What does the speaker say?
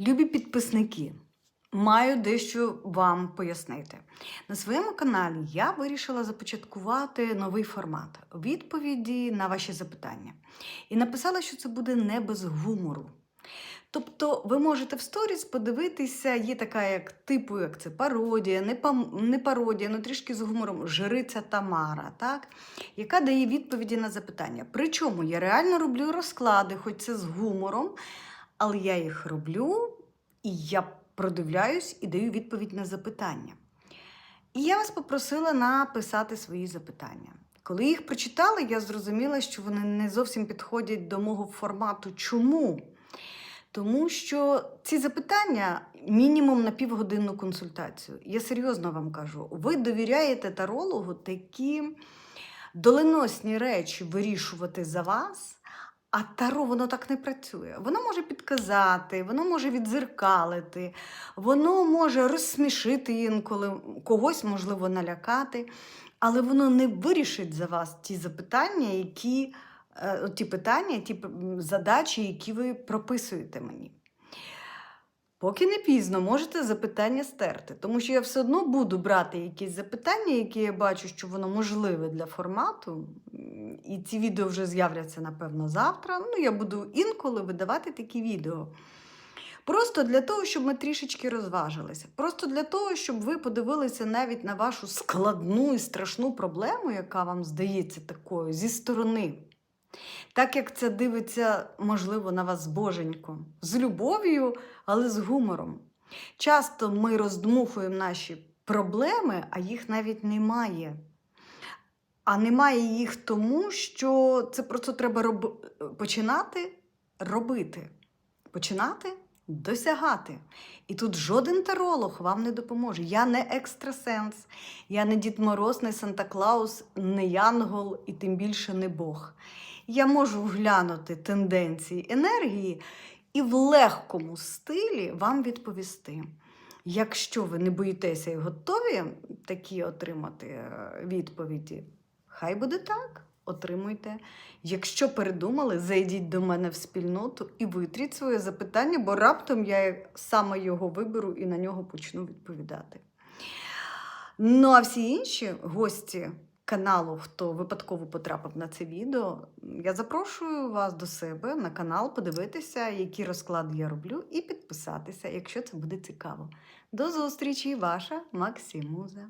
Любі підписники, маю дещо вам пояснити. На своєму каналі я вирішила започаткувати новий формат відповіді на ваші запитання. І написала, що це буде не без гумору. Тобто ви можете в сторіс подивитися, є така як типу, як це пародія, не, пам- не пародія, ну трішки з гумором, жриця Тамара, так? яка дає відповіді на запитання. Причому я реально роблю розклади, хоч це з гумором, але я їх роблю і я продивляюсь і даю відповідь на запитання. І я вас попросила написати свої запитання. Коли їх прочитала, я зрозуміла, що вони не зовсім підходять до мого формату. Чому? Тому що ці запитання мінімум на півгодинну консультацію. Я серйозно вам кажу, ви довіряєте тарологу такі доленосні речі вирішувати за вас. А таро воно так не працює. Воно може підказати, воно може відзеркалити, воно може розсмішити інколи, когось, можливо, налякати, але воно не вирішить за вас ті запитання, які, е, ті питання, ті задачі, які ви прописуєте мені. Поки не пізно, можете запитання стерти, тому що я все одно буду брати якісь запитання, які я бачу, що воно можливе для формату. І ці відео вже з'являться, напевно, завтра. Ну, я буду інколи видавати такі відео. Просто для того, щоб ми трішечки розважилися. Просто для того, щоб ви подивилися навіть на вашу складну і страшну проблему, яка вам здається такою зі сторони. Так як це дивиться, можливо, на вас боженько, з любов'ю, але з гумором. Часто ми роздмухуємо наші проблеми, а їх навіть немає. А немає їх тому, що це просто треба роб... починати робити. Починати досягати. І тут жоден таролог вам не допоможе. Я не екстрасенс, я не Дід Мороз, не Санта Клаус, не Янгол і тим більше не Бог. Я можу глянути тенденції енергії і в легкому стилі вам відповісти. Якщо ви не боїтеся і готові такі отримати е, відповіді, хай буде так. Отримуйте. Якщо передумали, зайдіть до мене в спільноту і витріть своє запитання, бо раптом я саме його виберу і на нього почну відповідати. Ну а всі інші гості каналу, хто випадково потрапив на це відео, я запрошую вас до себе на канал подивитися, які розклади я роблю, і підписатися, якщо це буде цікаво. До зустрічі, ваша Максимуза.